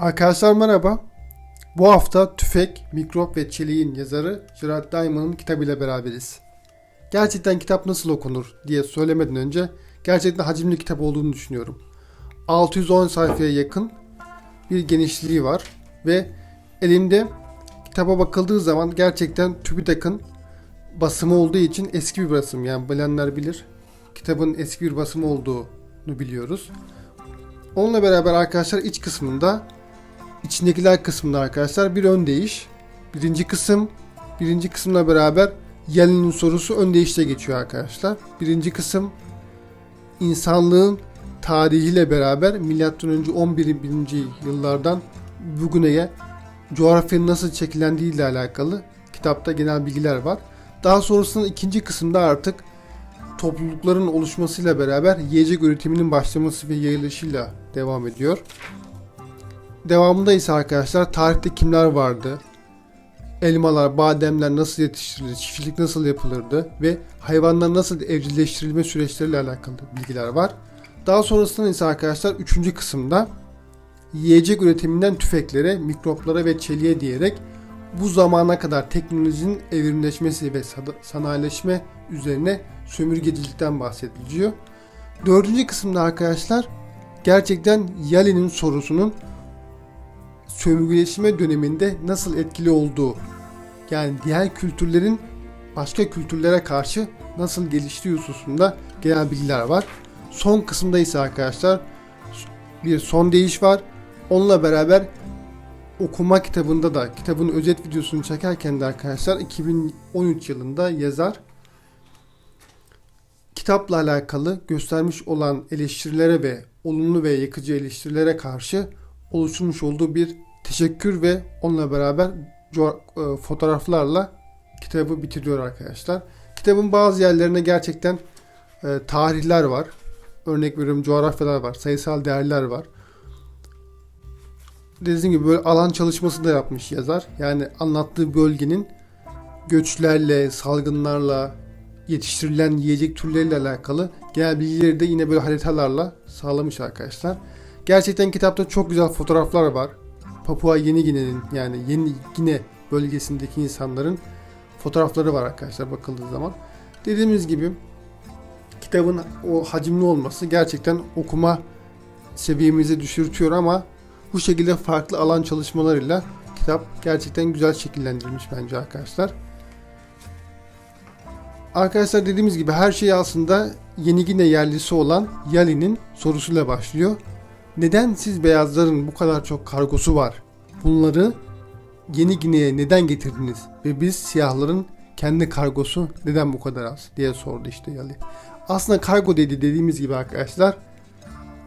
Arkadaşlar merhaba. Bu hafta Tüfek, Mikrop ve Çeliğin yazarı Gerard Diamond'ın kitabıyla beraberiz. Gerçekten kitap nasıl okunur diye söylemeden önce gerçekten hacimli kitap olduğunu düşünüyorum. 610 sayfaya yakın bir genişliği var ve elimde kitaba bakıldığı zaman gerçekten TÜBİTAK'ın basımı olduğu için eski bir basım yani bilenler bilir. Kitabın eski bir basımı olduğunu biliyoruz. Onunla beraber arkadaşlar iç kısmında içindekiler kısmında arkadaşlar bir ön değiş. Birinci kısım birinci kısımla beraber Yellen'in sorusu ön değişte geçiyor arkadaşlar. Birinci kısım insanlığın tarihiyle beraber milattan önce 11. birinci yıllardan bugüne coğrafyanın nasıl şekillendiği ile alakalı kitapta genel bilgiler var. Daha sonrasında ikinci kısımda artık toplulukların oluşmasıyla beraber yiyecek üretiminin başlaması ve yayılışıyla devam ediyor. Devamında ise arkadaşlar tarihte kimler vardı? Elmalar, bademler nasıl yetiştirildi, çiftçilik nasıl yapılırdı ve hayvanlar nasıl evcilleştirilme süreçleriyle alakalı bilgiler var. Daha sonrasında ise arkadaşlar 3. kısımda yiyecek üretiminden tüfeklere, mikroplara ve çeliğe diyerek bu zamana kadar teknolojinin evrimleşmesi ve sanayileşme üzerine sömürgecilikten bahsediliyor. Dördüncü kısımda arkadaşlar gerçekten Yali'nin sorusunun sömürgeleşme döneminde nasıl etkili olduğu yani diğer kültürlerin başka kültürlere karşı nasıl geliştiği hususunda genel bilgiler var. Son kısımda ise arkadaşlar bir son değiş var. Onunla beraber okuma kitabında da kitabın özet videosunu çekerken de arkadaşlar 2013 yılında yazar kitapla alakalı göstermiş olan eleştirilere ve olumlu ve yıkıcı eleştirilere karşı oluşturmuş olduğu bir teşekkür ve onunla beraber e, fotoğraflarla kitabı bitiriyor arkadaşlar. Kitabın bazı yerlerine gerçekten e, tarihler var. Örnek veriyorum coğrafyalar var, sayısal değerler var. Dediğim gibi böyle alan çalışması da yapmış yazar. Yani anlattığı bölgenin göçlerle, salgınlarla, yetiştirilen yiyecek türleriyle alakalı genel bilgileri de yine böyle haritalarla sağlamış arkadaşlar. Gerçekten kitapta çok güzel fotoğraflar var. Papua Yeni Gine'nin yani Yeni Gine bölgesindeki insanların fotoğrafları var arkadaşlar bakıldığı zaman. Dediğimiz gibi kitabın o hacimli olması gerçekten okuma seviyemizi düşürtüyor ama bu şekilde farklı alan çalışmalarıyla kitap gerçekten güzel şekillendirilmiş bence arkadaşlar. Arkadaşlar dediğimiz gibi her şey aslında Yeni Gine yerlisi olan Yali'nin sorusuyla başlıyor. Neden siz beyazların bu kadar çok kargosu var? Bunları Yeni Gine'ye neden getirdiniz? Ve biz siyahların kendi kargosu neden bu kadar az diye sordu işte Yali. Aslında kargo dedi dediğimiz gibi arkadaşlar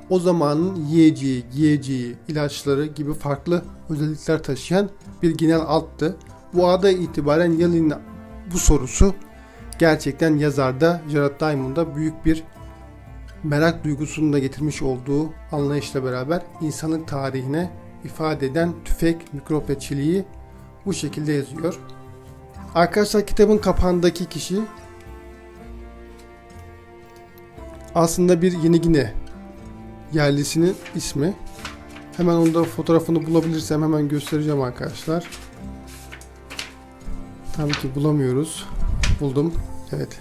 o zamanın yiyeceği, giyeceği, ilaçları gibi farklı özellikler taşıyan bir genel alttı. Bu ada itibaren Yali'nin bu sorusu gerçekten yazarda Gerard Diamond'a büyük bir merak duygusunu da getirmiş olduğu anlayışla beraber insanlık tarihine ifade eden tüfek, mikrop ve çiliği bu şekilde yazıyor. Arkadaşlar kitabın kapağındaki kişi aslında bir Yeni Gine yerlisinin ismi. Hemen onda fotoğrafını bulabilirsem hemen göstereceğim arkadaşlar. Tabii ki bulamıyoruz. Buldum. Evet.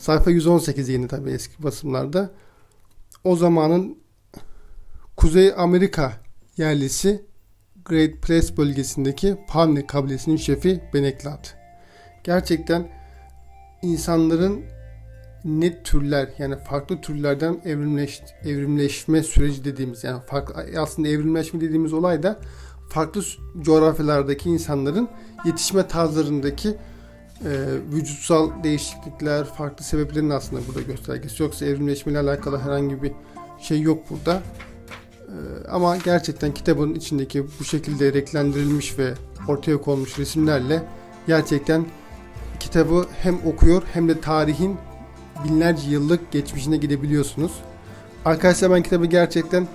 Sayfa 118 yeni tabii eski basımlarda. O zamanın Kuzey Amerika yerlisi Great Place bölgesindeki Pavne kabilesinin şefi Beneklat. Gerçekten insanların net türler yani farklı türlerden evrimleş, evrimleşme süreci dediğimiz yani farklı aslında evrimleşme dediğimiz olay da farklı coğrafyalardaki insanların yetişme tarzlarındaki vücutsal değişiklikler, farklı sebeplerin aslında burada göstergesi. Yoksa evrimleşmeyle alakalı herhangi bir şey yok burada. E, ama gerçekten kitabın içindeki bu şekilde renklendirilmiş ve ortaya konmuş resimlerle gerçekten kitabı hem okuyor hem de tarihin binlerce yıllık geçmişine gidebiliyorsunuz. Arkadaşlar ben kitabı gerçekten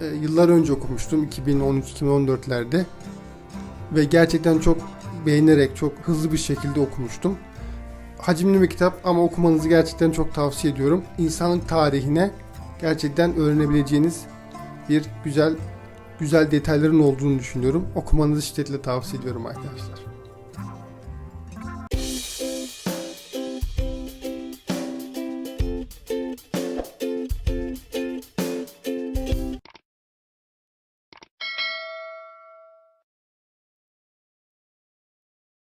e, yıllar önce okumuştum 2013-2014'lerde ve gerçekten çok beğenerek çok hızlı bir şekilde okumuştum. Hacimli bir kitap ama okumanızı gerçekten çok tavsiye ediyorum. İnsanlık tarihine gerçekten öğrenebileceğiniz bir güzel güzel detayların olduğunu düşünüyorum. Okumanızı şiddetle tavsiye ediyorum arkadaşlar.